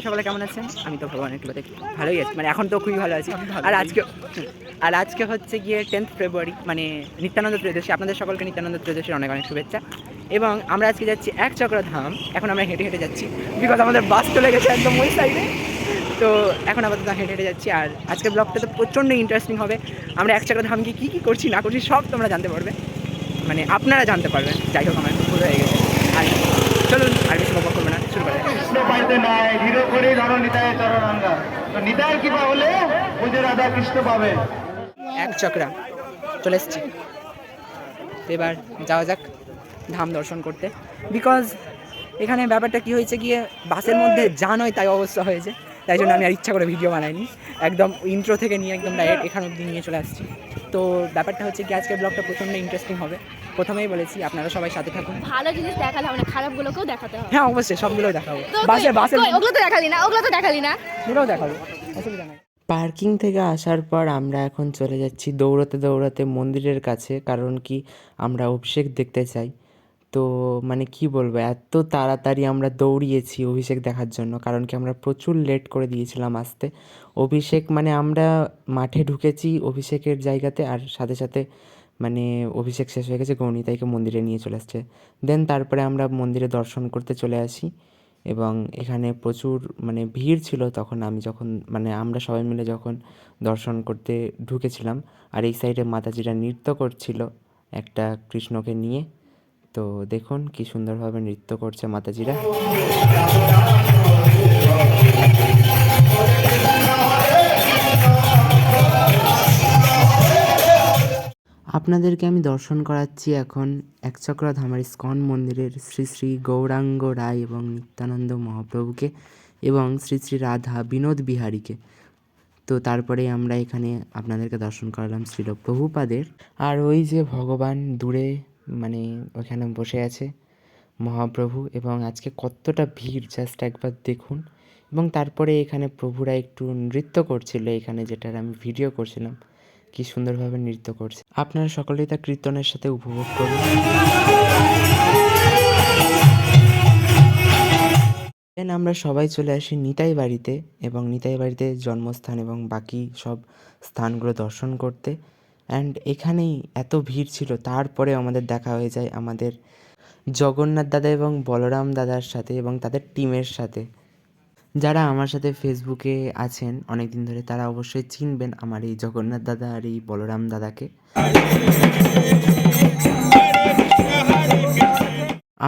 আপনারা সকলে কেমন আছেন? আমি তো ভগবানের কৃপাতে ভালোই আছি। মানে এখন তো খুবই ভালো আছি। আর আজকে আর আজকে হচ্ছে গিয়ে টেন্থ ফেব্রুয়ারি মানে নিত্যানন্দ ত্রয়োদশী। আপনাদের সকলকে নিত্যানন্দ ত্রয়োদশীর অনেক অনেক শুভেচ্ছা। এবং আমরা আজকে যাচ্ছি এক চক্র ধাম এখন আমরা হেঁটে হেঁটে যাচ্ছি। বিকজ আমাদের বাস চলে গেছে একদম ওই সাইডে তো এখন আপাতত হেঁটে হেঁটে যাচ্ছি। আর আজকের ব্লগটা তো প্রচণ্ড ইন্টারেস্টিং হবে। আমরা এক চক্র ধামকে কী কী করছি, না করছি, সব তোমরা জানতে পারবে। মানে আপনারা জানতে পারবেন। যাই হোক, আমার ভুল হয়ে গেছে। আর চলুন, আর বেশি বকবক করব না। শুরু করা চরণাঙ্গা তো পাবলে বুঝে রাধা কৃষ্ণ পাবে। এক চক্রা। চলে এসছি। এবার যাওয়া যাক ধাম দর্শন করতে। বিকজ এখানে ব্যাপারটা কি হয়েছে গিয়ে বাসের মধ্যে যা নয় তাই অবস্থা হয়েছে। তাই জন্য আমি আর ইচ্ছা করে ভিডিও বানাইনি। একদম ইন্ট্রো থেকে নিয়ে একদম ডাইরেক্ট এখান অব্দি নিয়ে চলে আসছি। তো ব্যাপারটা হচ্ছে কি আজকের ব্লগটা প্রচণ্ড ইন্টারেস্টিং হবে। প্রথমেই বলেছি আপনারা সবাই সাথে থাকুন। ভালো জিনিস দেখালে হবে না খারাপগুলোকেও দেখাতে হবে। হ্যাঁ অবশ্যই সবগুলোই দেখাবো। বাসে বাসে ওগুলো তো দেখালি না ওগুলো তো দেখালি না। পুরোও দেখাবো অসুবিধা নাই। পার্কিং থেকে আসার পর আমরা এখন চলে যাচ্ছি দৌড়াতে দৌড়াতে মন্দিরের কাছে কারণ কি আমরা অভিষেক দেখতে চাই। তো মানে কি বলব, এত তাড়াতাড়ি আমরা দৌড়িয়েছি অভিষেক দেখার জন্য। কারণ কি আমরা প্রচুর লেট করে দিয়েছিলাম আসতে। অভিষেক মানে আমরা মাঠে ঢুকেছি অভিষেকের জায়গাতে আর সাথে সাথে মানে অভিষেক শেষ হয়ে গেছে, গৌনিতাইকে মন্দিরে নিয়ে চলে আসছে। দেন তারপরে আমরা মন্দিরে দর্শন করতে চলে আসি এবং এখানে প্রচুর মানে ভিড় ছিল তখন আমি যখন মানে আমরা সবাই মিলে যখন দর্শন করতে ঢুকেছিলাম। আর এই সাইডে মাতাজিরা নৃত্য করছিল একটা কৃষ্ণকে নিয়ে। তো দেখুন কি সুন্দরভাবে নৃত্য করছে মাতাজিরা। আপনাদেরকে আমি দর্শন করাচ্ছি এখন একচক্রা ধামার ইস্কন মন্দিরের শ্রী শ্রী গৌরাঙ্গ রায় এবং নিত্যানন্দ মহাপ্রভুকে এবং শ্রী শ্রী রাধা বিনোদ বিহারীকে। তো তারপরে আমরা এখানে আপনাদেরকে দর্শন করালাম শ্রীল প্রভুপাদের আর ওই যে ভগবান দূরে মানে ওখানে বসে আছে মহাপ্রভু এবং আজকে কতটা ভিড় জাস্ট একবার দেখুন। এবং তারপরে এখানে প্রভুরা একটু নৃত্য করছিল এখানে যেটার আমি ভিডিও করছিলাম, কি সুন্দরভাবে নৃত্য করছে। আপনারা সকলেই তা কীর্তনের সাথে উপভোগ করুন। দেন আমরা সবাই চলে আসি নিতাই বাড়িতে এবং নিতাই বাড়িতে জন্মস্থান এবং বাকি সব স্থানগুলো দর্শন করতে। অ্যান্ড এখানেই এত ভিড় ছিল তারপরে আমাদের দেখা হয়ে যায় আমাদের জগন্নাথ দাদা এবং বলরাম দাদার সাথে এবং তাদের টিমের সাথে। যারা আমার সাথে ফেসবুকে আছেন অনেক দিন ধরে তারা অবশ্যই চিনবেন আমার এই জগন্নাথ দাদা আর এই বলরাম দাদাকে।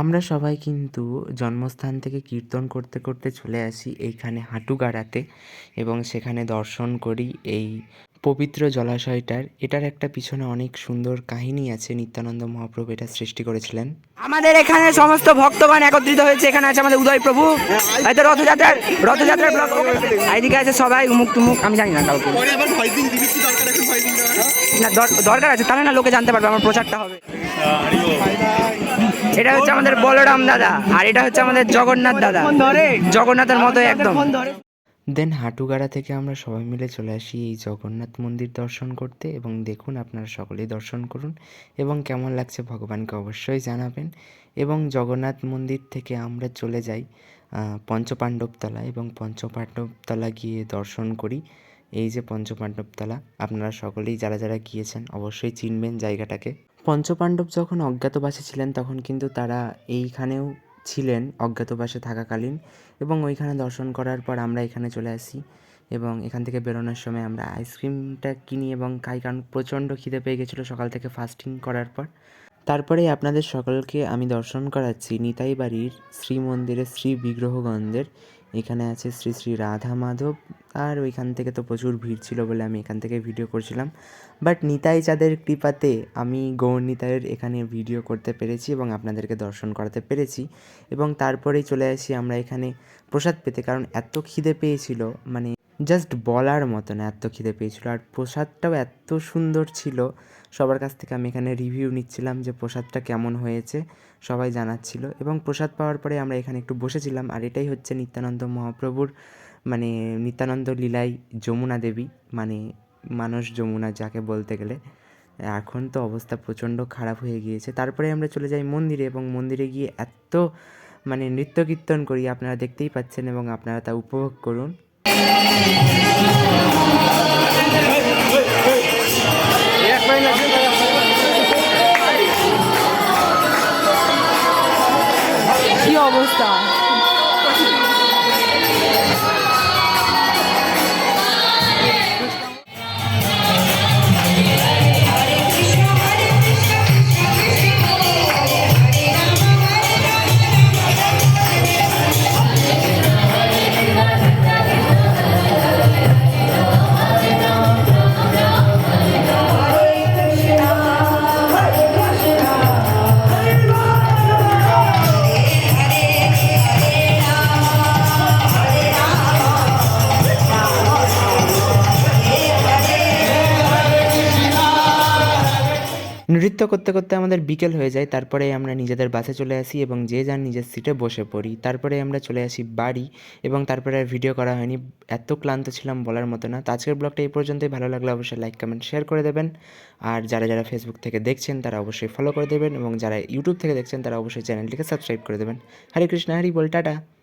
আমরা সবাই কিন্তু জন্মস্থান থেকে কীর্তন করতে করতে চলে আসি এইখানে হাঁটুগাড়াতে এবং সেখানে দর্শন করি এই পবিত্র জলাশয়টার এটার একটা পিছনে অনেক সুন্দর কাহিনী আছে নিত্যানন্দ মহাপ্রভু এটা সৃষ্টি করেছিলেন। আমাদের এখানে সমস্ত ভক্তগণ একত্রিত হয়েছে এখানে আছে আমাদের উদয় প্রভু হয়তো রথযাত্রার রথযাত্রার ব্লগ এইদিকে আছে সবাই উমুক তুমুক আমি জানি না কাউকে। না দর- দরকার আছে তাহলে না লোকে জানতে পারবে আমার প্রচারটা হবে। এটা হচ্ছে আমাদের বলরাম দাদা আর এটা হচ্ছে আমাদের জগন্নাথ দাদা। জগন্নাথের মতো একদম। দেন হাটুগাড়া থেকে আমরা সবাই মিলে চলে আসি এই জগন্নাথ মন্দির দর্শন করতে এবং দেখুন আপনারা সকলেই দর্শন করুন এবং কেমন লাগছে ভগবানকে অবশ্যই জানাবেন এবং জগন্নাথ মন্দির থেকে আমরা চলে যাই পঞ্চপাণ্ডবতলা এবং পঞ্চপাণ্ডবতলা গিয়ে দর্শন করি। এই যে পঞ্চপাণ্ডবতলা, আপনারা সকলেই যারা যারা গিয়েছেন অবশ্যই চিনবেন জায়গাটাকে। পঞ্চপাণ্ডব যখন অজ্ঞাতবাসী ছিলেন তখন কিন্তু তারা এইখানেও ছিলেন অজ্ঞাতবাসে থাকাকালীন এবং ওইখানে দর্শন করার পর আমরা এখানে চলে আসি এবং এখান থেকে বেরোনোর সময় আমরা আইসক্রিমটা কিনি এবং খাই কারণ প্রচণ্ড খিদে পেয়ে গেছিল সকাল থেকে ফাস্টিং করার পর। তারপরে আপনাদের সকলকে আমি দর্শন করাচ্ছি নিতাই বাড়ির শ্রী মন্দিরের শ্রী বিগ্রহগন্ধের এখানে আছে শ্রী শ্রী রাধা মাধব। আর ওইখান থেকে তো প্রচুর ভিড় ছিল বলে আমি এখান থেকে ভিডিও করছিলাম। বাট নিতাই চাঁদের কৃপাতে আমি গৌর নিতাইয়ের এখানে ভিডিও করতে পেরেছি এবং আপনাদেরকে দর্শন করাতে পেরেছি। এবং তারপরেই চলে আসি আমরা এখানে প্রসাদ পেতে। কারণ এত খিদে পেয়েছিল মানে জাস্ট বলার মতন এত খিদে পেয়েছিল। আর প্রসাদটাও এত সুন্দর ছিল সবার কাছ থেকে আমি এখানে রিভিউ নিচ্ছিলাম যে প্রসাদটা কেমন হয়েছে, সবাই জানাচ্ছিল। এবং প্রসাদ পাওয়ার পরে আমরা এখানে একটু বসেছিলাম, আর এটাই হচ্ছে নিত্যানন্দ মহাপ্রভুর মানে নিত্যানন্দ লীলাই যমুনা দেবী মানে মানস যমুনা যাকে বলতে গেলে। এখন তো অবস্থা প্রচণ্ড খারাপ হয়ে গিয়েছে। তারপরে আমরা চলে যাই মন্দিরে এবং মন্দিরে গিয়ে এত মানে নৃত্য কীর্তন করি, আপনারা দেখতেই পাচ্ছেন এবং আপনারা তা উপভোগ করুন। নৃত্য করতে করতে আমাদের বিকেল হয়ে যায়, তারপরে আমরা নিজেদের বাসে চলে আসি এবং যে যার নিজের সিটে বসে পড়ি। তারপরে আমরা চলে আসি বাড়ি এবং তারপরে আর ভিডিও করা হয়নি। এত ক্লান্ত ছিলাম বলার মতো না। তো আজকের ব্লগটা এই পর্যন্তই। ভালো লাগলে অবশ্যই লাইক কমেন্ট শেয়ার করে দেবেন। আর যারা যারা ফেসবুক থেকে দেখছেন, তারা অবশ্যই ফলো করে দেবেন এবং যারা ইউটিউব থেকে দেখছেন, তারা অবশ্যই চ্যানেলটিকে সাবস্ক্রাইব করে দেবেন। হরে কৃষ্ণ, হরি বল, টাটা।